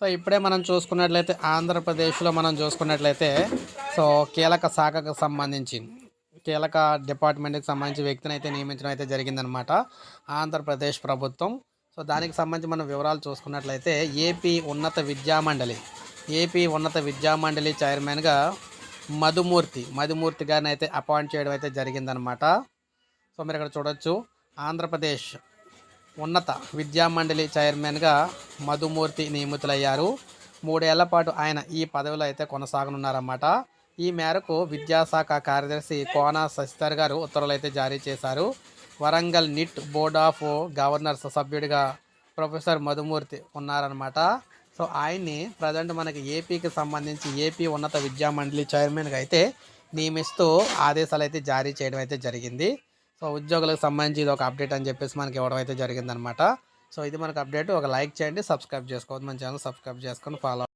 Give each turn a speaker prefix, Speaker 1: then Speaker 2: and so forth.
Speaker 1: So ఇప్పుడే మనం చూసుకున్నట్లయితే ఆంధ్రప్రదేశ్లో మనం చూసుకున్నట్లయితే సో కీలక శాఖకు సంబంధించి కీలక డిపార్ట్మెంట్కి సంబంధించి వ్యక్తిని అయితే నియమించడం అయితే జరిగిందనమాట ఆంధ్రప్రదేశ్ ప్రభుత్వం. సో దానికి సంబంధించి మనం వివరాలు చూసుకున్నట్లయితే ఏపీ ఉన్నత విద్యామండలి ఏపీ ఉన్నత విద్యామండలి చైర్మన్గా మధుమూర్తి మధుమూర్తి గారిని అయితే అపాయింట్ చేయడం అయితే జరిగిందనమాట సో మీరు ఇక్కడ చూడొచ్చు ఆంధ్రప్రదేశ్ ఉన్నత విద్యామండలి చైర్మన్గా మధుమూర్తి నియమితులయ్యారు. మూడేళ్ళ పాటు ఆయన ఈ పదవిలో అయితే కొనసాగనున్నారన్నమాట. ఈ మేరకు విద్యాశాఖ కార్యదర్శి కోనా శశిధర్ గారు ఉత్తర్వులు అయితే జారీ చేశారు. Warangal NIT board of governors సభ్యుడిగా ప్రొఫెసర్ మధుమూర్తి ఉన్నారనమాట సో ఆయన్ని ప్రజెంట్ మనకి ఏపీకి సంబంధించి ఏపీ ఉన్నత విద్యామండలి చైర్మన్గా అయితే నియమిస్తూ ఆదేశాలు అయితే జారీ చేయడం అయితే జరిగింది. సో ఉద్యోగులకు సంబంధించి ఇది ఒక అప్డేట్ అని చెప్పేసి మనకి ఇవ్వడం అయితే జరిగిందనమాట సో ఇది మనకు అప్డేట్. ఒక లైక్ చేయండి సబ్స్క్రైబ్ చేసుకోవద్దు. మన ఛానల్ సబ్స్క్రైబ్ చేసుకొని ఫాలో